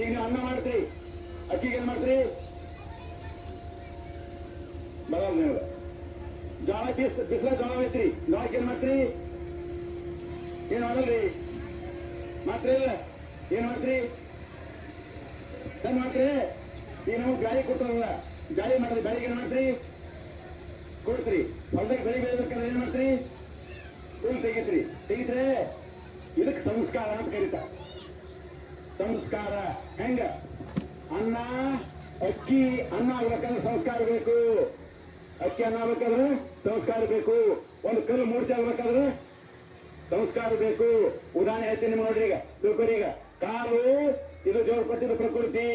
ಈಗ ನೀವು ಅನ್ನ ಮಾಡ್ತೀರಿ ಅಕ್ಕಿಗೆ ಏನ್ ಮಾಡ್ತೀರಿ ಬರಲ್ಲ ನೀವು ಜೋಳ ಬಿಸ್, ಬಿಸಿಲ ಜೋಳ ಐತ್ರಿ. ಜೋಳಕ್ಕೆ ಏನ್ ಮಾಡ್ತೀರಿ ಏನ್ ಮಾಡಲ್ರಿ? ಮಾಡ್ತೀರಿ ಇಲ್ಲ ಏನ್ ಮಾಡ್ತೀರಿ ಏನ್ ಮಾಡ್ತೀರಿ ಈಗ ಗಾಳಿ ಕೊಟ್ಟರಲ್ಲ ಗಾಳಿ ಮಾಡಿದ್ರೆ ಬೆಳಿಗ್ಗೆ ಏನ್ ಮಾಡ್ತೀರಿ ಕೊಡ್ತೀರಿ. ಹೊಲದಾಗ ಬೆಳಿ ಬೆಳಿಬೇಕಂದ್ರೆ ಏನ್ ಮಾಡ್ತೀರಿ ಹುಲ್ ತೆಗಿತ್ರಿ. ತೆಗಿತ್ರೆ ಇದಕ್ಕೆ ಸಂಸ್ಕಾರ ಅಂತ ಕರೀತಾರೆ. ಸಂಸ್ಕಾರ ಹೆಂಗ? ಅನ್ನ, ಅಕ್ಕಿ, ಅನ್ನ ಆಗ್ಬೇಕಂದ್ರೆ ಸಂಸ್ಕಾರ ಬೇಕು. ಅಕ್ಕಿ, ಅನ್ನ ಆಗ್ಬೇಕಾದ್ರೆ ಸಂಸ್ಕಾರ ಬೇಕು. ಒಂದು ಕಲ್ಲು ಮೂರ್ತಿ ಆಗ್ಬೇಕಾದ್ರೆ ಸಂಸ್ಕಾರ ಬೇಕು. ಉದಾಹರಣೆ ಹೇಳ್ತೀನಿ ನೋಡ್ರಿ ಈಗ, ತಿಳ್ಕೊರಿ ಈಗ. ಕಾಲು, ಇದು ಜೋರು ಪ್ರಕೃತಿ.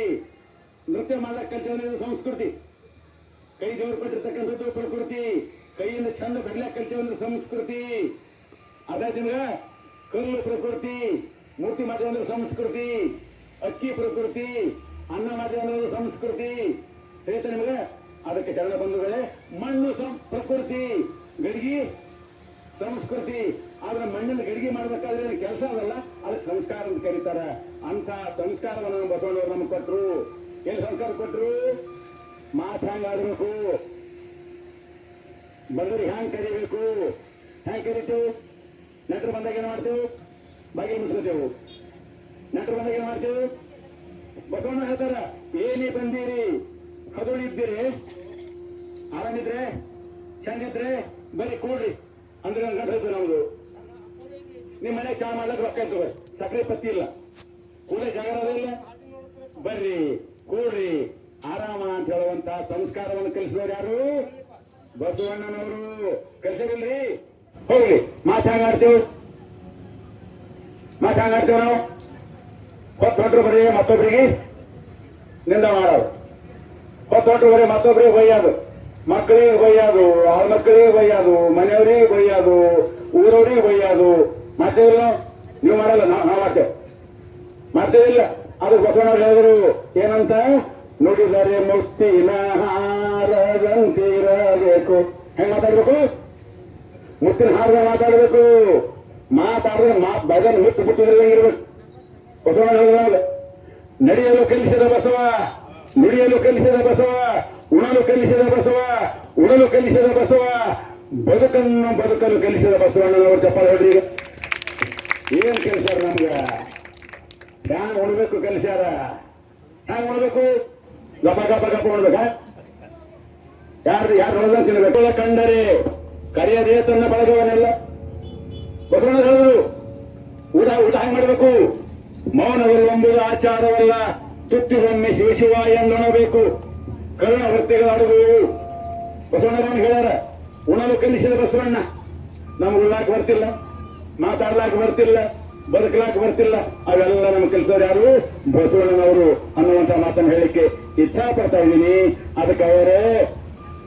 ನೃತ್ಯ ಕಲ್ತಿರೋದು ಸಂಸ್ಕೃತಿ. ಕೈ ಜೋರು ಕೊಟ್ಟಿರ್ತಕ್ಕಂಥದ್ದು ಪ್ರಕೃತಿ. ಕೈಯಿಂದ ಚಂದ ಬಡ್ಲಕ್ಕೆ ಕಲ್ತಿರೋದು ಸಂಸ್ಕೃತಿ. ಅದೇ ಕಲ್ಲು ಪ್ರಕೃತಿ. ಮೂರ್ತಿ ಮಾಧ್ಯಮದ ಸಂಸ್ಕೃತಿ, ಅಕ್ಕಿ ಪ್ರಕೃತಿ, ಅನ್ನ ಮಾಧ್ಯಮದ ಸಂಸ್ಕೃತಿ. ಹೇಳ್ತಾ ನಿಮಗೆ? ಅದಕ್ಕೆ ಚರಣ ಬಂಧುಗಳೇ, ಮಣ್ಣು ಸಂ- ಪ್ರಕೃತಿ, ಗಡಿಗೆ ಸಂಸ್ಕೃತಿ. ಆದ್ರೆ ಮಣ್ಣಿನ ಗಡಿಗೆ ಮಾಡಬೇಕಾದ್ರೆ ಕೆಲಸ ಅದಲ್ಲ? ಅದಕ್ಕೆ ಸಂಸ್ಕಾರ ಅಂತ ಕರೀತಾರ. ಅಂತ ಸಂಸ್ಕಾರವನ್ನು ಬಸವಣ್ಣವ್ರು ನಮ್ಗೆ ಕೊಟ್ಟರು ಏನು ಸಂಸ್ಕಾರ ಕೊಟ್ರು? ಮಾತು ಹ್ಯಾಂಗ ಆಡ್ಬೇಕು. ಬಡವರಿಗೆ ಹ್ಯಾಂಗ್ ಕರಿಬೇಕು? ಹ್ಯಾಂಗ್ ಕರಿತೇವು? ನೆಟ್ರು ಬಂದಾಗ ಏನ್ ಮಾಡ್ತೇವೆ? ಬಾಗಿಲು ಮುಚ್ಕೋತೇವು ನಂತರ ಬಂದಾಗ ಏನ್ ಮಾಡ್ತೇವೆ? ಬಸವಣ್ಣ ಹೇಳ್ತಾರ, ಏನೇ ಬಂದೀರಿ ಹದುಳಿದ್ದೀರಿ ಆರಾಮಿದ್ರೆ, ಚಂದಿದ್ರೆ ಬರಿ ಕೂಡ್ರಿ. ಅಂದ್ರೆ ಹೇಳ್ತಾರೆ ನಮ್ದು. ನಿಮ್ ಮನೆ ಚಾ ಮಾಡ್ಲಕ್ ರೊಕ್ಕ ಇರ್ತವೆ ಸಕ್ಕರೆ ಪತ್ತಿ ಇಲ್ಲ. ಕೂಡ ಜಾಗರ ಇಲ್ಲ. ಬರ್ರಿ, ಕೂಡ್ರಿ. ಆರಾಮ ಅಂತ ಹೇಳುವಂತ ಸಂಸ್ಕಾರವನ್ನು ಕಲಿಸಿದವರು ಯಾರು? ಬಸವಣ್ಣನವರು. ಕಲಿಸಿರಲ್ರಿ ಹೋಗ್ಲಿ ಮಾತು ಹೆಂಗಾಡ್ತೇವೆ ಮಾತು ಹೆಂಗಾಡ್ತೇವೆ ನಾವು ಹೊಟ್ರು ಬರೀ ಮತ್ತೊಬ್ಬರಿಗೆ ನಿಂದ ಮಾಡೋದು ಹೊಟ್ರು ಬರೀ ಮತ್ತೊಬ್ಬರಿಗೆ ಬೈಯೋದು ಮಕ್ಕಳಿಗೆ ಬೈಯೋದು ಅವ್ರ ಮಕ್ಕಳಿಗೆ ಬೈಯೋದು ಮನೆಯವರಿಗೆ ಬೈಯೋದು ಊರವರಿಗೆ ಬೈಯೋದು ಮಾಡ್ತೇವಿಲ್ಲ ನೀವು? ಮಾಡಲ್ಲ ನಾವು ನಾವು ಮಾಡ್ತೇವೆ. ಇಲ್ಲ? ಅದು ಬಸವಣ್ಣವ್ರು ಹೇಳಿದ್ರು, ಏನಂತ? ನುಡಿದರೆ ಮುತ್ತಿನ ಹಾರದಂತಿರಬೇಕು. ಹೆಂಗ್ ಮಾತಾಡ್ಬೇಕು? ಮುತ್ತಿನ ಹಾರದ ಮಾತಾಡ್ಬೇಕು. ಮಾತಾಡಿದ್ರೆ ಮಾತು ಬದಲು ಮುತ್ತು ಬಿಟ್ಟಿದ್ರೆ ಇರಬೇಕು ಬಸವ ನಡೆಯಲು ಕಲಿಸಿದ ಬಸವ, ನುಡಿಯಲು ಕಲಿಸಿದ ಬಸವ, ಉಣಲು ಕಲಿಸಿದ ಬಸವ, ಉಣಲು ಕಲಿಸಿದ ಬಸವ, ಬದುಕನ್ನು ಬದುಕಲು ಕಲಿಸಿದ ಬಸವಣ್ಣನವರು ಚಪ್ಪಾಳೆ ಹೇಳ್ರಿ ಈಗ. ಏನ್ ಕಲಿಸ್ಯಾರ ನಮ್ಗ? ಹ್ಯಾಂಗ್ ಉಣಬೇಕು ಕಲಿಸ್ಯಾರ? ಹ್ಯಾಂಗ್ ಉಣಬೇಕು? ಗಪ ಗಪ ಗಪ ಉಣ್ಬೇಕಾ? ಯಾರು ಯಾರು ಹೊಡೆದ ತಿನ್ಬೇಕು? ಕಂಡರೆ, ಕರೆಯದೇ ತನ್ನ ಬಳಗವನ್ನೆಲ್ಲ ಬಸವಣ್ಣ ಹೇಳಿದ್ರು ಊಟ ಊಟ ಹೆಂಗ್ ಮಾಡಬೇಕು? ಮೌನವರು ಎಂಬುದು ಆಚಾರವಲ್ಲ. ತುತ್ತಿಗೊಮ್ಮೆ ಶಿವ ಶಿವ ಎಂದಣಬೇಕು ಕರುಣ ವೃತ್ತಿಗಳಾಡುವು ಬಸವಣ್ಣರವನು ಹೇಳ್ಯಾರ ಉಣಲು ಕಲಿಸಿದ ಬಸವಣ್ಣ. ನಮ್ಗೆ ಉಳ್ಳಾಕ ಬರ್ತಿಲ್ಲ, ಮಾತಾಡ್ಲಾಕ ಬರ್ತಿಲ್ಲ, ಬದುಕಲಾಕ ಬರ್ತಿಲ್ಲ. ಅವೆಲ್ಲ ನಮ್ಗೆ ಕಲಿಸಿದವ್ರು ಯಾರು? ಬಸವಣ್ಣನವರು ಅನ್ನುವಂತ ಮಾತನ್ನು ಹೇಳಿಕ್ಕೆ ಇಚ್ಛಾ ಪಡ್ತಾ ಇದ್ದೀನಿ. ಅದಕ್ಕೆ ಅವರೇ